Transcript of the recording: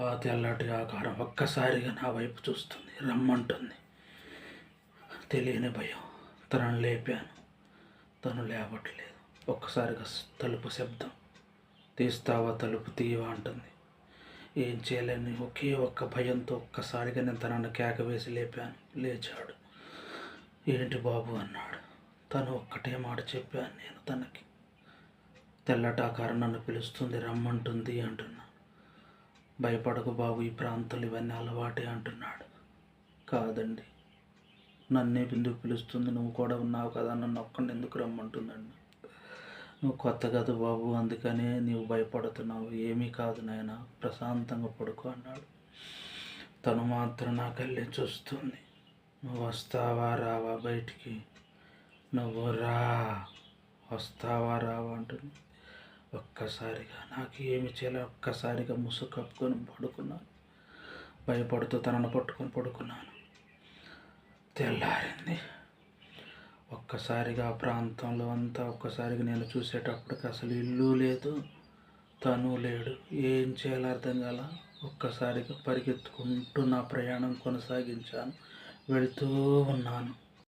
ఆ తెల్లటి ఆకారం ఒక్కసారిగా నా వైపు చూస్తుంది రమ్మంటుంది. తెలియని భయం. తనను లేపాను. తను లేవట్లేదు. ఒక్కసారిగా తలుపు శబ్దం. తీస్తావా తలుపు? తీయవా అంటుంది. ఏం చేయలేని ఒకే ఒక్క భయంతో ఒక్కసారిగా నేను తనను కేక వేసి లేపాను. లేచాడు. ఏంటి బాబు? అన్నాడు. తను ఒక్కటే మాట చెప్పాను నేను తనకి. తెల్లటాకారం నన్ను పిలుస్తుంది రమ్మంటుంది అంటున్నా. భయపడకు బాబు ఈ ప్రాంతాలు ఇవన్నీ అలవాటే అంటున్నాడు. కాదండి నన్నే బిందుకు పిలుస్తుంది? నువ్వు కూడా ఉన్నావు కదా నన్ను ఒక్కడిని ఎందుకు రమ్మంటుందండి? నువ్వు కొత్త కదా బాబు అందుకనే నీవు భయపడుతున్నావు. ఏమీ కాదు నాయన ప్రశాంతంగా పడుకో అన్నాడు. తను మాత్రం నాకెళ్ళి చూస్తుంది. నువ్వు వస్తావా రావా బయటికి? నువ్వు రా వస్తావా రావా అంటుంది. ఒక్కసారిగా నాకు ఏమి చేయాలి ఒక్కసారిగా ముసుగు కప్పుకొని పడుకున్నాను. భయపడుతూ తనను పట్టుకొని పడుకున్నాను. తెల్లారింది. ఒక్కసారిగా ఆ ప్రాంతంలో అంతా ఒక్కసారిగా నేను చూసేటప్పటికి అసలు ఇల్లు లేదు తను లేడు. ఏం చేయాలో అర్థం కాల ఒక్కసారిగా పరిగెత్తుకుంటూ నా ప్రయాణం కొనసాగించాను. వెళుతూ ఉన్నాను.